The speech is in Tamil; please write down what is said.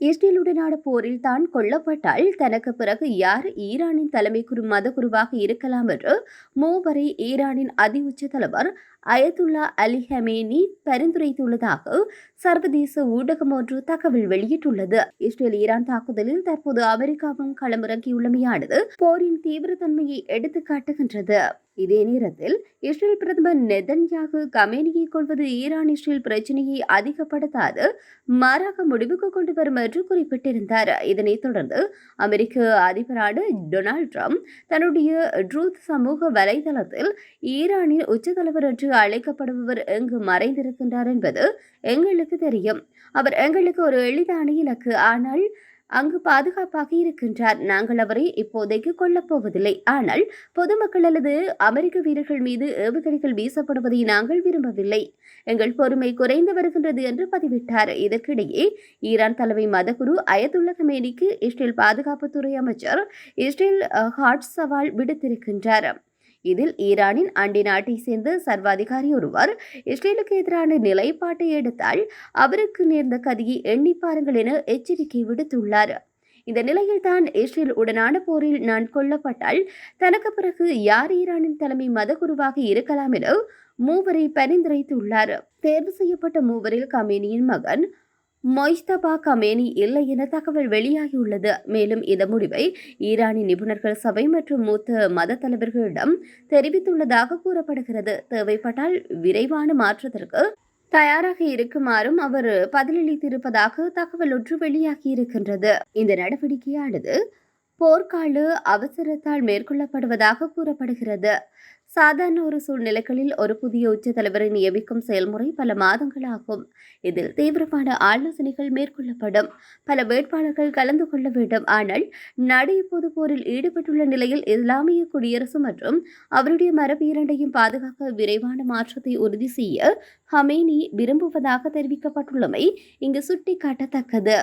இஸ்ரேலுடனான போரில் தான் கொல்லப்பட்டால் தனக்கு பிறகு யார் ஈரானின் தலைமைக்குரு மதகுருவாக இருக்கலாம் என்று மூவரை ஈரானின் அதி உச்ச தலைவர் அயதுல்லா அலி ஹமேனி பரிந்துரைத்துள்ளதாக சர்வதேச ஊடகம் ஒன்று தகவல் வெளியிட்டுள்ளது. இஸ்ரேல் ஈரான் தாக்குதலில் தற்போது அமெரிக்காவும் களமிறங்கியுள்ளமையானது போரின் தீவிரத்தன்மையை எடுத்துக் காட்டுகின்றது இதே நேரத்தில் இஸ்ரேல் பிரதமர் நெதன்யாகு கமேனியை கொள்வது ஈரான் இஸ்ரேல் பிரச்சினையை அதிகப்படுத்தாது மாறாக முடிவுக்கு கொண்டு வரும் என்று குறிப்பிட்டிருந்தார். இதனைத் தொடர்ந்து அமெரிக்க அதிபரான டொனால்ட் ட்ரம்ப் தன்னுடைய ட்ரூத் சமூக வலைதளத்தில் ஈரானின் உச்ச தலைவர் என்று அழைக்கப்படுபவர் எங்கு மறைந்திருக்கின்றார் என்பது எங்களுக்கு தெரியும். அவர் எங்களுக்கு ஒரு எளிதான இலக்கு. ஆனால் அங்கு பாதுகாப்பாக இருக்கின்றார். நாங்கள் அவரை இப்போதைக்கு கொல்லப் போவதில்லை. ஆனால் பொதுமக்கள் அல்லது அமெரிக்க வீரர்கள் மீது ஏவுகணைகள் வீசப்படுவதை நாங்கள் விரும்பவில்லை. எங்கள் பொறுமை குறைந்து வருகின்றது என்று பதிவிட்டார். இதற்கிடையே ஈரான் தலைமை மதகுரு அயதுல்ல கமேனிக்கு இஸ்ரேல் பாதுகாப்புத்துறை அமைச்சர் இஸ்ரேல் ஹாட் சவால் விடுத்திருக்கின்றார். இதில் ஈரானின் அண்டை நாட்டை சேர்ந்த சர்வாதிகாரி ஒருவர் இஸ்ரேலுக்கு எதிரான நிலைப்பாட்டை எடுத்தால் அவருக்கு நேர்ந்த கதியை எண்ணி பாருங்கள் என எச்சரிக்கை விடுத்துள்ளார். இந்த நிலையில் தான் இஸ்ரேல் உடனான போரில் நான் கொல்லப்பட்டால் தனக்கு பிறகு யார் ஈரானின் தலைமை மதகுருவாக இருக்கலாம் என மூவரை பரிந்துரைத்துள்ளார். தேர்வு செய்யப்பட்ட மூவரில் கமேனியின் மகன் மொய்தபா கமேனி இல்லை என தகவல் வெளியாகியுள்ளது. மேலும் இந்த முடிவை ஈரானின் நிபுணர்கள் சபை மற்றும் மூத்த மத தலைவர்களிடம் தெரிவித்துள்ளதாக கூறப்படுகிறது. தேவைப்பட்டால் விரைவான மாற்றத்திற்கு தயாராக இருக்குமாறும் அவர் பதிலளித்திருப்பதாக தகவல் ஒன்று வெளியாகியிருக்கின்றது. இந்த நடவடிக்கையானது போர்க்கால அவசரத்தால் மேற்கொள்ளப்படுவதாக கூறப்படுகிறது. சாதாரண ஒரு சூழ்நிலைகளில் ஒரு புதிய உச்ச தலைவரை நியமிக்கும் செயல்முறை பல மாதங்களாகும். இதில் தீவிரமான ஆலோசனைகள் மேற்கொள்ளப்படும். பல வேட்பாளர்கள் கலந்து கொள்ள வேண்டும். ஆனால் நடு இப்போது போரில் ஈடுபட்டுள்ள நிலையில் இஸ்லாமிய குடியரசு மற்றும் அவருடைய மரபு இரண்டையும் பாதுகாக்க விரைவான மாற்றத்தை உறுதி செய்ய ஹமேனி விரும்புவதாக தெரிவிக்கப்பட்டுள்ளமை இங்கு சுட்டிக்காட்டத்தக்கது.